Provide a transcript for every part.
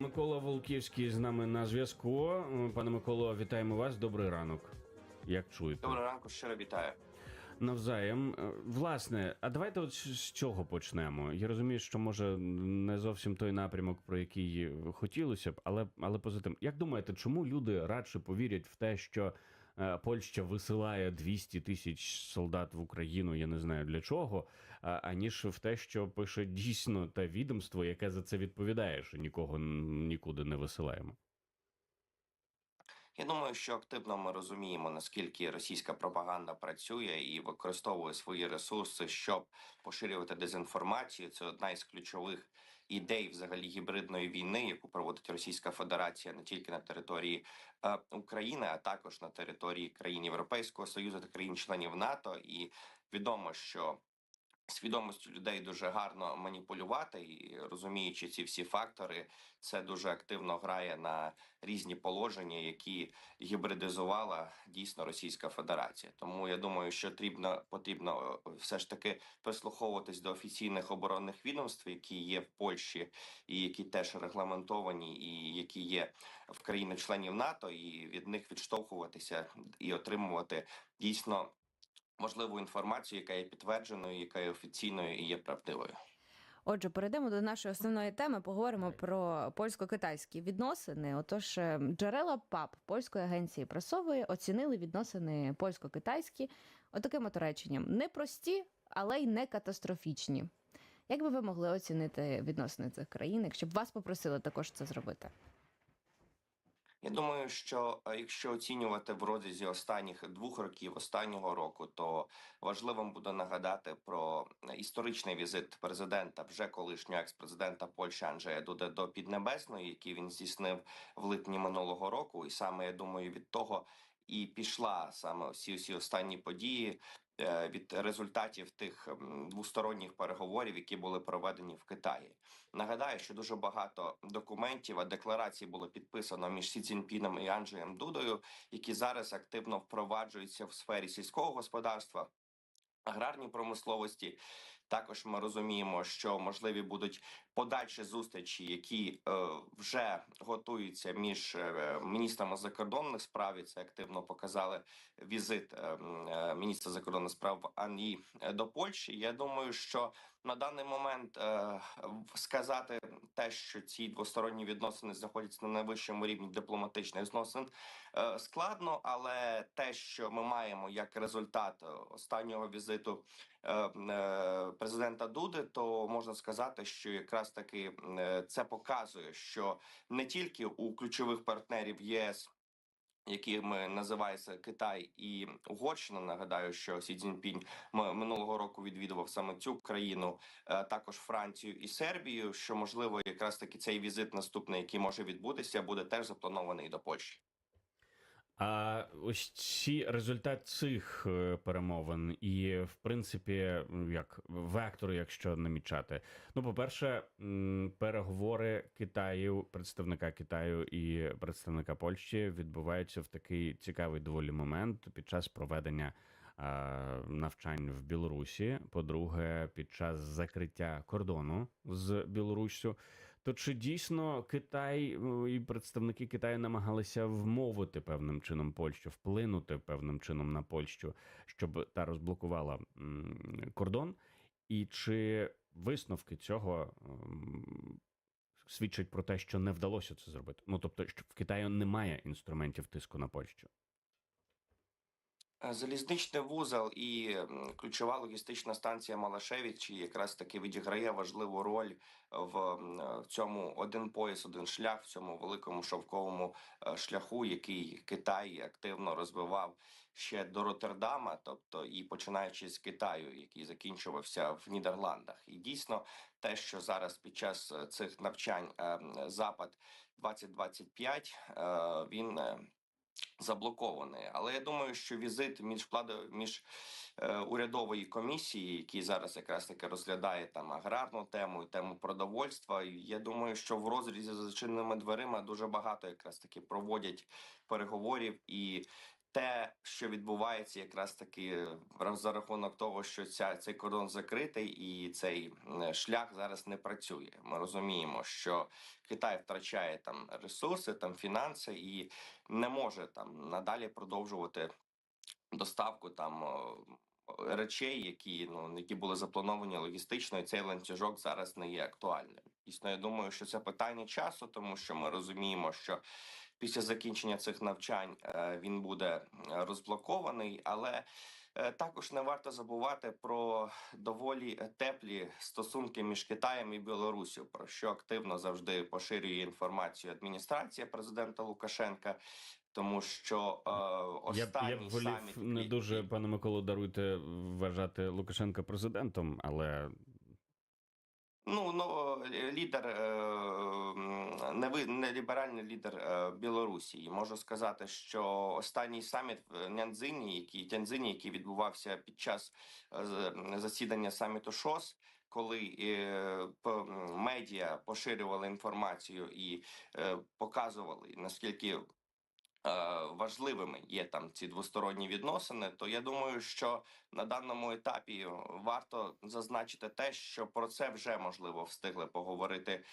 Микола Волківський з нами на зв'язку. Пане Миколо, вітаємо вас. Добрий ранок. Як чуєте? Доброго ранку, щиро вітаю. Навзаєм. Е, Власне, а давайте от з чого почнемо. Я розумію, що може не зовсім той напрямок, про який хотілося б, але, але поза тим. Як думаєте, чому люди радше повірять в те, що Польща висилає 200 тисяч солдат в Україну, я не знаю для чого, аніж в те, що пише дійсно те відомство, яке за це відповідає, що нікого нікуди не висилаємо? Я думаю, що активно ми розуміємо, наскільки російська пропаганда працює і використовує свої ресурси, щоб поширювати дезінформацію. Це одна із ключових ідей взагалі гібридної війни, яку проводить Російська Федерація не тільки на території е, України, а також на території країн Європейського Союзу та країн-членів НАТО. І відомо, що свідомістю людей дуже гарно маніпулювати, і розуміючи ці всі фактори, це дуже активно грає на різні положення, які гібридизувала дійсно Російська Федерація. Тому я думаю, що потрібно потрібно е, все ж таки прислуховуватись до офіційних оборонних відомств, які є в Польщі, і які теж регламентовані, і які є в країни-членів НАТО, і від них відштовхуватися і отримувати дійсно можливу інформацію, яка є підтвердженою, яка є офіційною і є правдивою. Отже, перейдемо до нашої основної теми. Поговоримо про польсько-китайські відносини. Отож, е, джерела ПАП польської агенції пресової оцінили відносини польсько-китайські отаким от реченням: непрості, але й не катастрофічні. Як би ви могли оцінити відносини цих країн, якщо б вас попросили також це зробити? Я думаю, що е, якщо оцінювати в розрізі останніх двох років, останнього року, то важливим буде нагадати про е, історичний візит президента, вже колишнього екс-президента Польщі Анджея Дуде до Піднебесної, який він здійснив в липні минулого року. І саме я думаю, від того і пішла саме всі всі останні події від результатів тих двосторонніх переговорів, які були проведені в Китаї. Нагадаю, що дуже багато документів, а декларацій було підписано між Сі Цзіньпіном і Анджеєм Дудою, які зараз активно впроваджуються в сфері сільського господарства. Аграрній промисловості також ми розуміємо, що можливі будуть подальші зустрічі, які е, вже готуються між е, міністрами закордонних справ. І це активно показали візит е, е, міністра закордонних справ Анні е, до Польщі. Я думаю, що на даний момент е, сказати те, що ці двосторонні відносини знаходяться на найвищому рівні дипломатичних зносин, е, складно, але те, що ми маємо як результат останнього візиту е, е, президента Дуди, то можна сказати, що якраз таки е, це показує, що не тільки у ключових партнерів ЄС. Якими називається Китай і Угорщина. Нагадаю, що Сі Цзіньпінь минулого року відвідував саме цю країну, е, також Францію і Сербію. Що можливо, якраз таки цей візит наступний, який може відбутися, буде теж запланований до Польщі. А ось ці результат цих е, перемовин і, в принципі, як вектор, якщо намічати. Ну, по-перше, переговори Китаю, представника Китаю і представника Польщі відбуваються в такий цікавий доволі момент під час проведення навчань в Білорусі. По-друге, під час закриття кордону з Білоруссю. То чи дійсно Китай ну, і представники Китаю намагалися вмовити певним чином Польщу, вплинути певним чином на Польщу, щоб та розблокувала кордон? І чи висновки цього свідчать про те, що не вдалося це зробити? Ну тобто, що в Китаю немає інструментів тиску на Польщу? Е, Залізничний вузол і ключова логістична станція Малашевич якраз таки відіграє важливу роль е, в цьому один пояс, один шлях, в цьому великому шовковому е, шляху, який Китай активно розвивав ще до Роттердама, тобто і починаючи з Китаю, який закінчувався в Нідерландах. І дійсно, те, що зараз під час цих навчань е, м, Запад 2025, е, він заблокований. Але я думаю, що візит між між е, урядової комісії, який зараз якраз таки розглядає там аграрну тему і тему продовольства. Я думаю, що в розрізі за зачиненими дверима дуже багато якраз таки проводять переговорів і. Те, що відбувається, якраз таки за рахунок того, що ця цей кордон закритий, і цей шлях зараз не працює. Ми розуміємо, що Китай втрачає там ресурси, там фінанси і не може там надалі продовжувати доставку там. Речей, які ну які були заплановані логістично, і цей ланцюжок зараз не є актуальним. Дійсно, я думаю, що це питання часу, тому що ми розуміємо, що після закінчення цих навчань е, він буде розблокований, але е, також не варто забувати про доволі е, теплі стосунки між Китаєм і Білорусію, про що активно завжди поширює інформацію адміністрація президента Лукашенка, тому що е, Я б, останній я б волів саміт не дуже, пане Миколо, даруйте вважати Лукашенка президентом, але Ну, ну е, лідер е, не ви не ліберальний лідер е, Білорусі. Можу сказати, що останній саміт в Нянзині, який Тяньцзині, який відбувався під час засідання саміту ШОС. Коли е, медіа поширювали інформацію і е, показували наскільки е, важливими є там ці двосторонні відносини, то я думаю, що на даному етапі варто зазначити те, що про це вже можливо встигли поговорити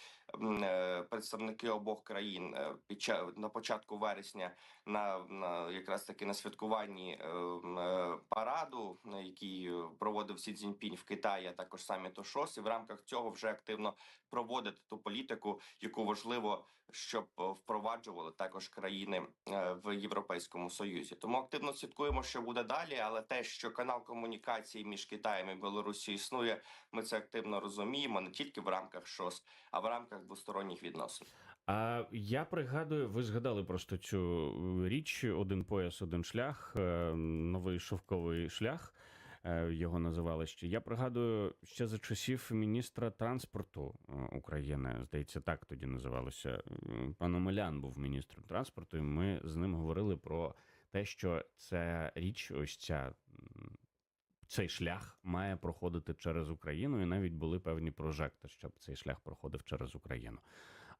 е, представники обох країн е, під ча- на початку вересня на, на якраз таки на святкуванні е, е, параду, який е, проводив Сі Цзіньпінь в Китаї, а також саміту ШОС, і в рамках цього вже активно проводити ту політику, яку важливо, щоб е, впроваджували також країни е, в Європейському Союзі. Тому активно слідкуємо, що буде далі. Але те, що канал комунікації між Китаєм і Білорусі існує, ми це активно розуміємо не тільки в рамках ШОС, а в рамках двосторонніх відносин. А я пригадую, ви згадали просто цю е, річ: один пояс, один шлях, е, новий шовковий шлях. е, Його називали ще. Я пригадую ще за часів міністра транспорту України. Здається, так тоді називалося. Пан Омелян був міністром транспорту, і ми з ним говорили про те, що ця річ, ось ця цей шлях має проходити через Україну, і навіть були певні прожекти, щоб цей шлях проходив через Україну.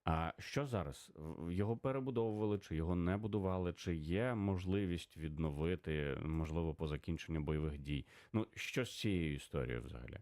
А що зараз? Його перебудовували, чи його не будували, чи є можливість відновити, можливо, по закінченню бойових дій? Ну, що з цією історією взагалі?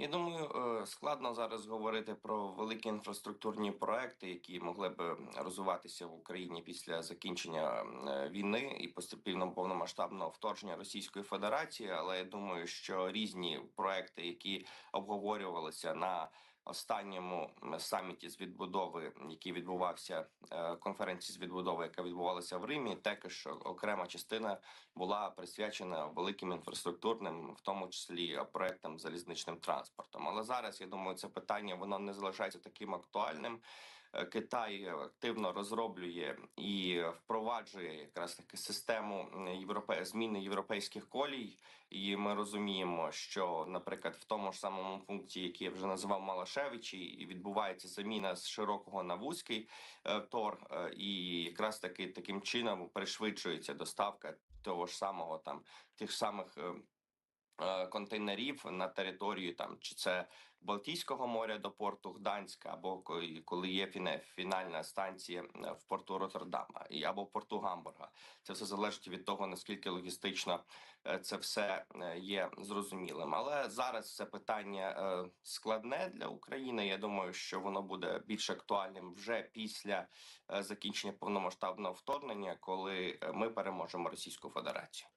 Я думаю, е, складно зараз говорити про великі інфраструктурні проекти, які могли б розвиватися в Україні після закінчення е, війни і постійно повномасштабного вторгнення Російської Федерації. Але я думаю, що різні проекти, які обговорювалися на останньому саміті з відбудови, який відбувався е, конференції з відбудови, яка відбувалася в Римі, також окрема частина була присвячена великим інфраструктурним, в тому числі проектам залізничним транспортом. Але зараз я думаю, це питання воно не залишається таким актуальним. Е, Китай активно розроблює і впроваджує якраз таки систему європе... зміни європейських колій. І ми розуміємо, що, наприклад, в тому ж самому пункті, який я вже називав Малашевичі, відбувається заміна з широкого на вузький е, тор, е, і якраз таки таким чином пришвидшується доставка того ж самого там тих самих. е, е, Контейнерів на територію там чи це Балтійського моря до порту Гданська, або коли є фінальна станція е, в порту Роттердама або в порту Гамбурга. Це все залежить від того наскільки логістично е, це все е, є зрозумілим. Але зараз це питання складне для України. Я думаю, що воно буде більш актуальним вже після закінчення повномасштабного вторгнення, коли ми переможемо Російську Федерацію.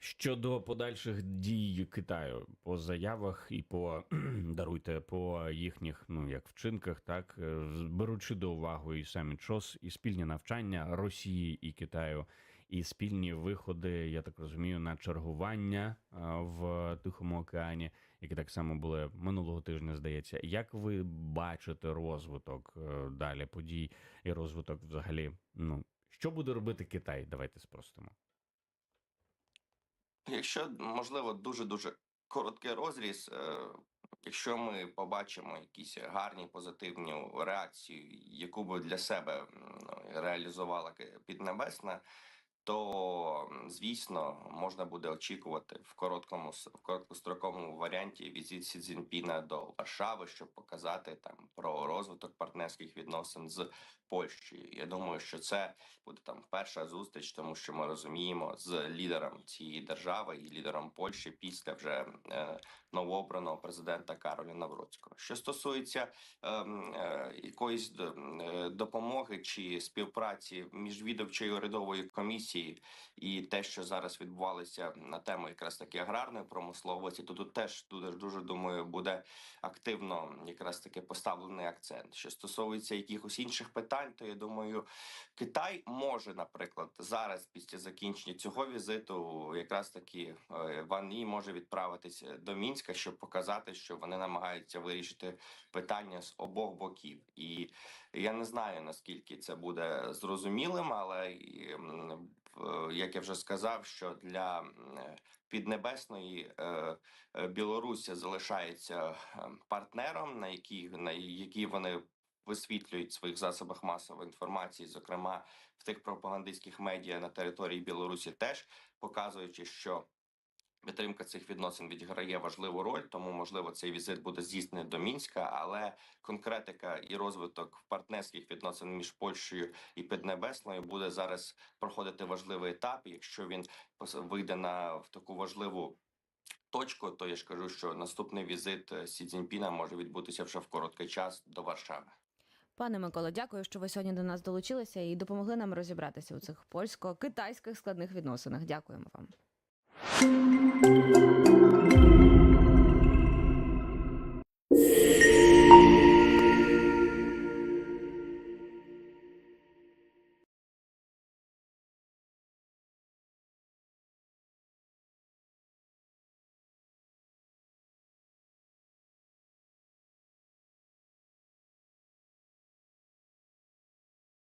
Щодо подальших дій Китаю по заявах і по даруйте по їхніх ну як вчинках, так е, беручи до уваги і самі ЧОС, і спільні навчання Росії і Китаю, і спільні виходи, я так розумію, на чергування в Тихому океані, які так само були минулого тижня, здається. Як ви бачите розвиток е, далі подій і розвиток взагалі? Ну що буде робити Китай? Давайте спростимо. Якщо можливо дуже дуже короткий розріз, е, якщо ми побачимо якісь гарні позитивні реакцію, яку би для себе реалізувала Піднебесна, то звісно можна буде очікувати в короткому в короткостроковому варіанті візит Сі Цзіньпіна до Варшави, щоб показати там про розвиток партнерських відносин з Польщею. Я думаю, що це буде там перша зустріч, тому що ми розуміємо з лідером цієї держави і лідером Польщі після вже е, новообраного президента Кароля Навроцького. Що стосується ем, е, якоїсь е, допомоги чи співпраці між відовчою урядової комісії і те, що зараз відбувалося на тему якраз таки аграрної промисловості, то тут теж дуже дуже думаю буде активно якраз таки поставлений акцент. Що стосується якихось інших питань, то я думаю, Китай може, наприклад, зараз після закінчення цього візиту, якраз таки е, Ван може відправитися до Мінська, щоб показати, що вони намагаються вирішити питання з обох боків. І я не знаю наскільки це буде зрозумілим, але як я вже сказав, що для Піднебесної е, е, Білорусі залишається е, партнером, на який на який вони висвітлюють в своїх засобах масової інформації, зокрема в тих пропагандистських медіа на території Білорусі, теж показуючи, що підтримка цих відносин відіграє важливу роль, тому можливо цей візит буде здійснений до мінська, але конкретика і розвиток партнерських відносин між Польщею і Піднебесною буде зараз проходити важливий етап. Якщо він вийде на в таку важливу. Точку, то я ж кажу, що наступний візит е, Сі Цзіньпіна може відбутися вже в короткий час до Варшави. Пане Миколо, дякую, що ви сьогодні до нас долучилися і допомогли нам розібратися у цих польсько-китайських складних відносинах. Дякуємо вам. thank you